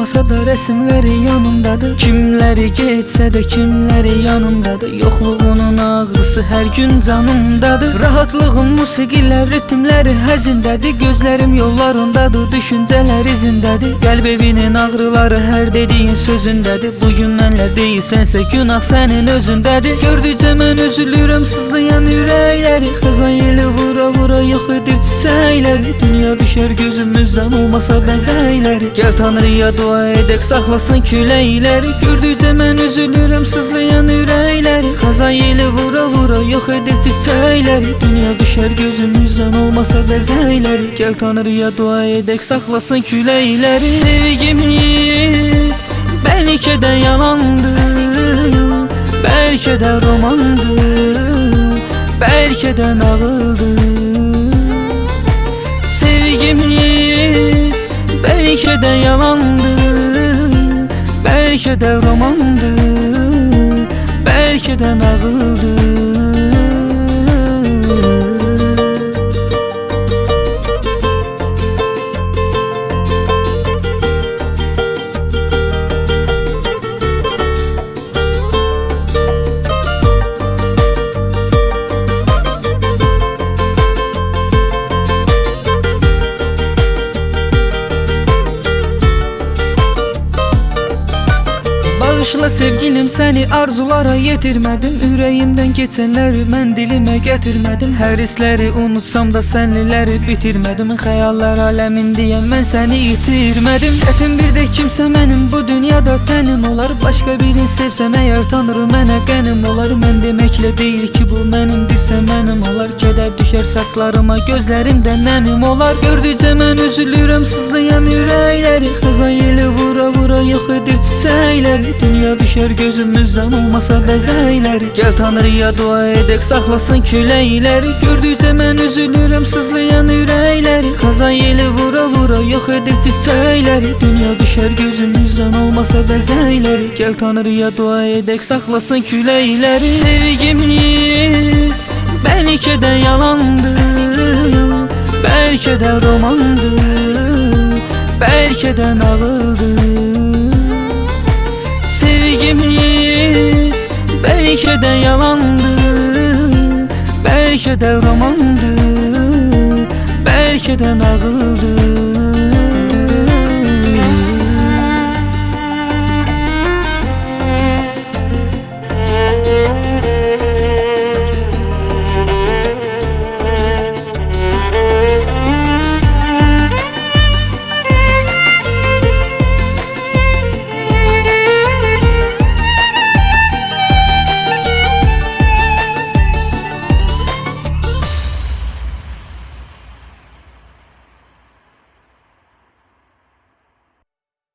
olmasa da resimleri yanımdadır. Kimleri geçse de kimleri yanımdadır. Yokluğunun ağrısı her gün canımdadır. Rahatlığım musiqilər, ritmləri həzindədir Gözlərim yollarındadır, düşüncələr izindədir Qəlb evinin ağrıları hər dediyin sözündədir Bugün mənlə deyilsənsə günah sənin özündədir Gördükcə mən üzülürəm sızlayan ürəkləri Xəzan yeli vura vura yox edir çiçəkləri Dünya düşər gözümüzdən olmasa bəzəkləri Gəl Tanrıya dua edək saxlasın küləkləri Gördükcə mən üzülürəm sızlayan ürəkləri Xəzan yeli vura vura yox edir çiçəkləri Dünya düşər gözümüzdən olmasa bəzəkləri Gəl Tanrıya dua edək saxlasın küləkləri Sevgimiz bəlkə də yalandı Bəlkə də romandı Bəlkə də nağıldı bəlkə də yalandı Bəlkə də romandı Bəlkə də nağıldı Bağışla sevgilim səni arzulara yetirmədim. Ürəyimdən keçənləri mən dilimə gətirmədim. Hər hissləri unutsam da sənliləri bitirmədim. Xəyallar aləmindəyəm mən səni itirmədim Çətin bir də kimsə mənim bu dünyada tənim olar. Başqa birini sevsəm əgər tanrı mənə qənim olar. Mən deməklə deyil ki bu mənimdirsə mənim olar. Kədər düşər saçlarıma gözlərimdə nəmim olar. Gördükcə mən üzülürəm sızlayan ürəkləri Xəzan edir çiçəkləri Dünya düşər gözümüzdən olmasa bəzəkləri Gəl Tanrıya dua edək saxlasın küləkləri Gördükcə mən üzülürəm sızlayan ürəkləri Xəzan yeli vura vura yox edir çiçəkləri Dünya düşər gözümüzdən olmasa bəzəkləri Gəl Tanrıya dua edək saxlasın küləkləri Sevgimiz bəlkə də yalandı Bəlkə də romandı Bəlkə də nağıldı Sevgimiz bəlkə də yalandı Bəlkə də romandı Bəlkə də nağıldı